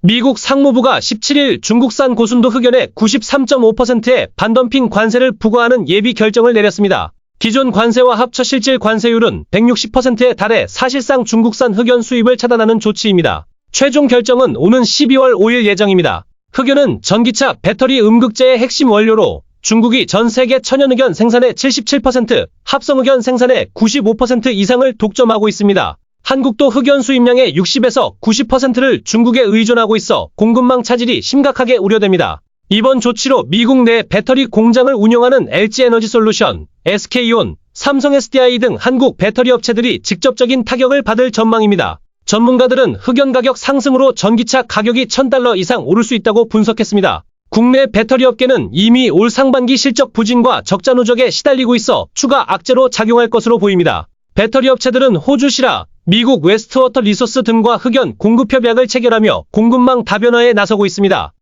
미국 상무부가 17일 중국산 고순도 흑연에 93.5%의 반덤핑 관세를 부과하는 예비 결정을 내렸습니다. 기존 관세와 합쳐 실질 관세율은 160%에 달해 사실상 중국산 흑연 수입을 차단하는 조치입니다. 최종 결정은 오는 12월 5일 예정입니다. 흑연은 전기차 배터리 음극재의 핵심 원료로 중국이 전 세계 천연흑연 생산의 77%, 합성흑연 생산의 95% 이상을 독점하고 있습니다. 한국도 흑연 수 입량의 60에서 90%를 중국에 의존하고 있어 공급망 차질이 심각하게 우려됩니다. 이번 조치로 미국 내 배터리 공장을 운영하는 LG에너지솔루션, SK온, 삼성 SDI 등 한국 배터리 업체들이 직접적인 타격을 받을 전망입니다. 전문가들은 흑연 가격 상승으로 전기차 가격이 1000달러 이상 오를 수 있다고 분석했습니다. 국내 배터리 업계는 이미 올 상반기 실적 부진과 적자 누적에 시달리고 있어 추가 악재로 작용할 것으로 보입니다. 배터리 업체들은 호주 시라, 미국 웨스트워터 리소스 등과 흑연 공급 협약을 체결하며 공급망 다변화에 나서고 있습니다.